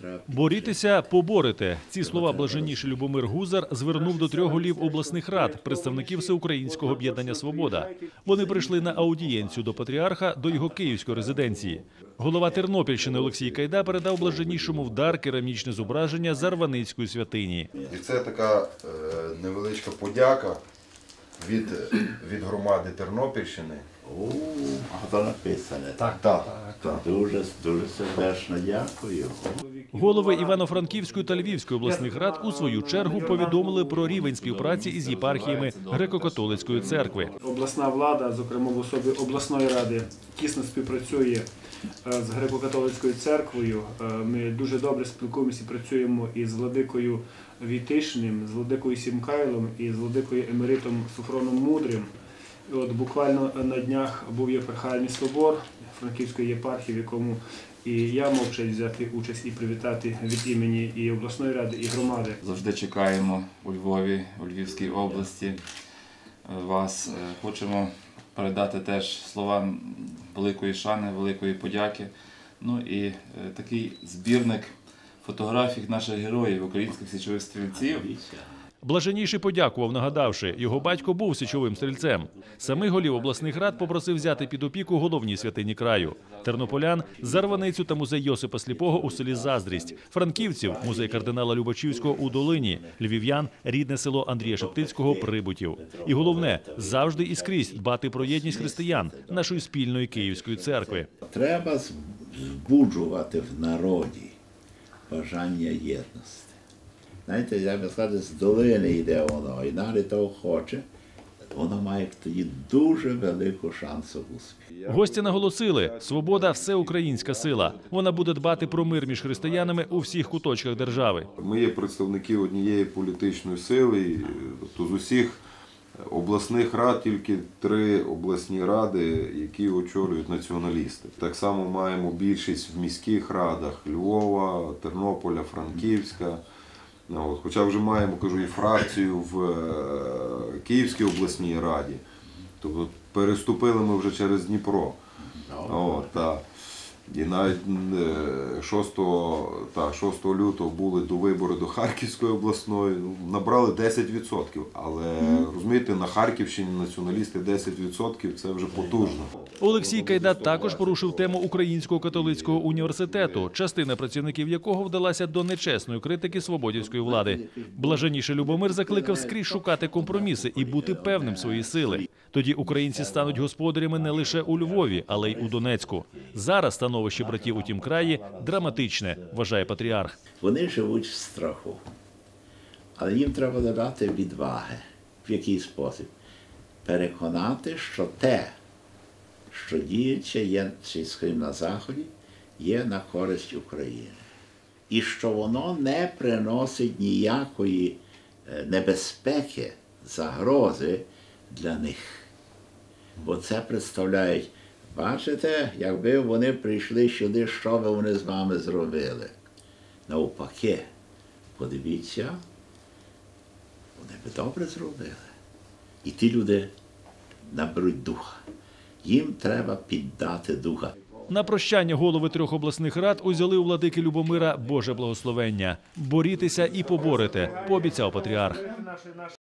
треба Борітеся, поборете. Ці слова блаженніший Любомир Гузар звернув до трьох голів обласних рад, представників Всеукраїнського об'єднання Свобода. Вони прийшли на аудієнцію до патріарха до його київської резиденції. Голова Тернопільщини Олексій Кайда передав блаженнішому в дар керамічне зображення Зарваницької святині. І це така е, невеличка подяка від, від громади Тернопільщини. О, а то написане. Так, Так, так. Дуже, дуже сердечно дякую. Голови Івано-Франківської та Львівської обласних рад у свою чергу повідомили про рівень співпраці із єпархіями греко-католицької церкви. Обласна влада, зокрема в особі обласної ради, тісно співпрацює е, з греко-католицькою церквою. Е, Ми дуже добре спілкуємося і працюємо із владикою Вітишним, з владикою Сімкайлом і з владикою Емеритом Суфроном Мудрим. От буквально на днях був єпархіальний собор Франківської єпархії, в якому і я мав честь взяти участь і привітати від імені і обласної ради, і громади. Завжди чекаємо у Львові, у Львівській області е, вас. Е, Хочемо передати теж слова великої шани, великої подяки. Ну і е, такий збірник фотографій наших героїв, українських січових стрільців. Блаженніший подякував, нагадавши, його батько був січовим стрільцем. Самих голів обласних рад попросив взяти під опіку головні святині краю: тернополян, Зарваницю та музей Йосипа Сліпого у селі Заздрість, франківців, музей кардинала Любачівського у Долині, львів'ян, рідне село Андрія Шептицького Прибутів. І головне завжди і скрізь дбати про єдність християн нашої спільної київської церкви. Треба збуджувати в народі бажання єдності. Знаєте, я би сказав, з долини йде воно, і навіть того хоче, воно має тоді дуже велику шансу успіху. Гості наголосили, свобода всеукраїнська сила. Вона буде дбати про мир між християнами у всіх куточках держави. Ми є представники однієї політичної сили, тобто з усіх обласних рад тільки три обласні ради, які очолюють націоналісти. Так само маємо більшість в міських радах Львова, Тернополя, Франківська. Ну, от, Хоча вже маємо, кажу, і фракцію в е, Київській обласній раді. Тобто переступили ми вже через Дніпро. От, та. І навіть е, 6, та, 6 лютого були до вибори до Харківської обласної, ну, набрали 10%. Але розумієте, на Харківщині націоналісти 10% це вже потужно. Олексій Кайда також порушив тему Українського католицького університету, частина працівників якого вдалася до нечесної критики свободівської влади. Блаженніший Любомир закликав скрізь шукати компроміси і бути певним своєї сили. Тоді українці стануть господарями не лише у Львові, але й у Донецьку. Зараз становище братів у тім краї драматичне, вважає патріарх. Вони живуть в страху. Але їм треба додати відваги. В який спосіб? Переконати, що те, що діюче є на Заході, є на користь України. І що воно не приносить ніякої е, небезпеки, загрози для них. Бо це представляють, бачите, якби вони прийшли сюди, що би вони з вами зробили? Навпаки, подивіться, вони би добре зробили. І ті люди наберуть духа. Їм треба піддати духа. На прощання голови трьох обласних рад узяли у владики Любомира Боже благословення. Борітеся і поборете, пообіцяв патріарх.